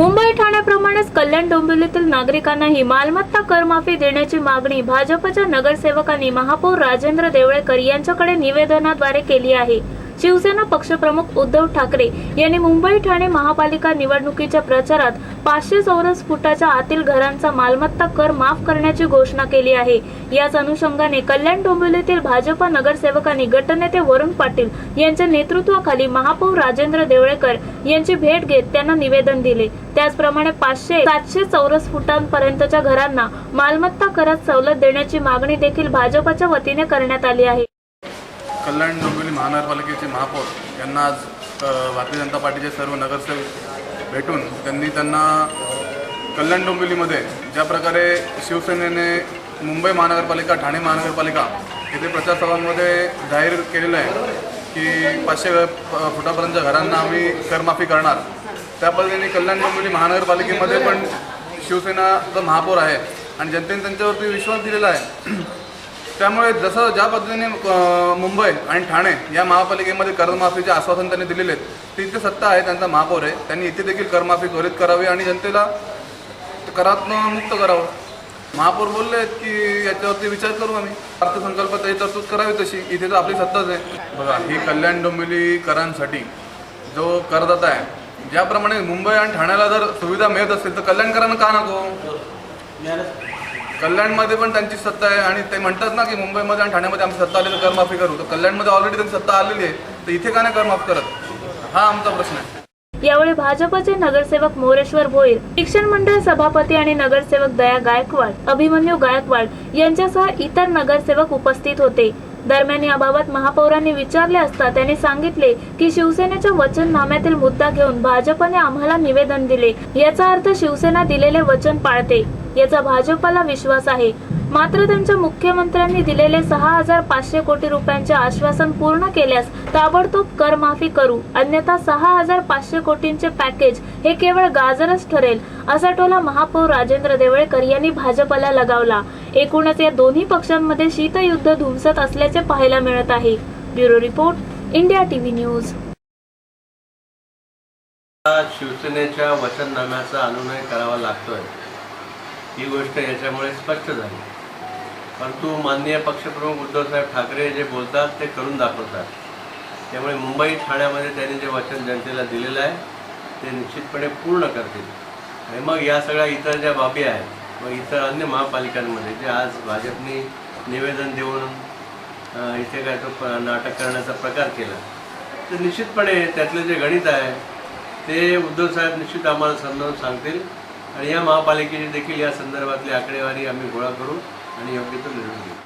मुंबई ठाण्याप्रमाणेच कल्याण डोंबिवलीतील नागरिकांनाही मालमत्ता करमाफी देण्याची मागणी भाजपच्या नगरसेवकांनी महापौर राजेंद्र देवळेकर यांच्याकडे निवेदनाद्वारे केली आहे. शिवसेना पक्षप्रमुख उद्धव ठाकरे यांनी मुंबई ठाणे महापालिका निवडणुकीच्या प्रचारात पाचशे चौरस फुटाच्या आतील घरांचा मालमत्ता कर माफ करण्याची घोषणा केली आहे. याच अनुषंगाने कल्याण डोंबिवलीतील भाजपा नगरसेवकांनी गटनेते वरुण पाटील यांच्या नेतृत्वाखाली महापौर राजेंद्र देवळेकर यांची भेट घेत त्यांना निवेदन दिले. त्याचप्रमाणे पाचशे सातशे चौरस फुटांपर्यंतच्या घरांना मालमत्ता करात सवलत देण्याची मागणी देखील भाजपच्या वतीने करण्यात आली आहे. कल्याण डोंबिवली महानगरपालिकेचे महापौर यांना आज भारतीय जनता पार्टीचे सर्व नगरसेवक भेटून त्यांनी त्यांना कल्याण डोंबिवलीमध्ये ज्या प्रकारे शिवसेनेने मुंबई महानगरपालिका ठाणे महानगरपालिका येथे प्रचारसभांमध्ये जाहीर केलेलं आहे की पाचशे फुटापर्यंतच्या घरांना आम्ही करमाफी करणार. त्या पद्धतीने कल्याण डोंबिवली महानगरपालिकेमध्ये पण शिवसेनाचा महापौर आहे आणि जनतेने त्यांच्यावरती विश्वास दिलेला आहे त्यामुळे जसं ज्या पद्धतीने मुंबई आणि ठाणे या महापालिकेमध्ये कर्जमाफीचे आश्वासन त्यांनी दिलेले आहेत तिथे सत्ता आहे त्यांचा महापौर आहे. त्यांनी इथे देखील करमाफी त्वरित करावी आणि जनतेला करातनं मुक्त करावं. महापौर बोलले आहेत की याच्यावरती विचार करू आम्ही. अर्थसंकल्पात ही तरतूद करावी तशी. इथे तर आपली सत्ताच आहे. बघा ही कल्याण डोंबिवलीकरांसाठी जो करदाता आहे ज्याप्रमाणे मुंबई आणि ठाण्याला जर सुविधा मिळत असेल तर कल्याणकरांना का नको? कल्याणमध्ये पण त्यांची सत्ता आहे आणि ते म्हणतात ना की मुंबईमध्ये आणि ठाण्यामध्ये आमची सत्ता आली तर करमाफी करू. तर कल्याणमध्ये ऑलरेडी त्यांची सत्ता आलेली आहे. तर इथे का नाही करमाफ करत? हा आमचा प्रश्न आहे. यावेळी भाजपचे नगरसेवक मोरेश्वर भोईर शिक्षण मंडळ सभापती आणि नगरसेवक दया गायकवाड अभिमन्यू गायकवाड यांच्यासह इतर नगरसेवक उपस्थित होते. दरम्यान याबाबत महापौरांनी विचारले असता त्यांनी सांगितले की शिवसेनेच्या वचननाम्यातील मुद्दा घेऊन भाजपने आम्हाला निवेदन दिले. याचा अर्थ शिवसेना दिलेले वचन पाळते. याचा भाजपला विश्वास आहे. मात्र त्यांच्या मुख्यमंत्र्यांनी दिलेले सहा हजार पाचशे कोटी रुपयांचे आश्वासन पूर्ण केल्यास ताबडतोब करमाफी करू. अन्यथा सहा हजार पाचशे कोटींचे पॅकेज हे केवळ गाजरच ठरेल असा टोला महापौर राजेंद्र देवळेकर यांनी भाजपला लगावला. एकूणच या दोन्ही पक्षांमध्ये शीतयुद्ध धुमसत असल्याचे पाहायला मिळत आहे. Bureau report India TV news. शिवसेनेच्या वचननाम्याचा अनुनय करावा लागतोय. ही गोष्ट याच्यामुळे स्पष्ट झाली. परंतु माननीय पक्षप्रमुख उद्धवसाहेब ठाकरे जे बोलतात ते करून दाखवतात. त्यामुळे मुंबई ठाण्यामध्ये त्यांनी जे वचन जनतेला दिलेलं आहे ते निश्चितपणे पूर्ण करतील. आणि मग या सगळ्या इतर ज्या बाबी आहेत व इतर अन्य महापालिकांमध्ये जे आज भाजपने निवेदन देऊन इथे काय तो प- नाटक करण्याचा प्रकार केला तर निश्चितपणे त्यातलं जे गणित आहे ते उद्धवसाहेब निश्चित आम्हाला समजावून सांगतील. आणि या महापालिकेची देखील या संदर्भातली आकडेवारी आम्ही गोळा करू. आणि योग्य तो निर्णय घेऊ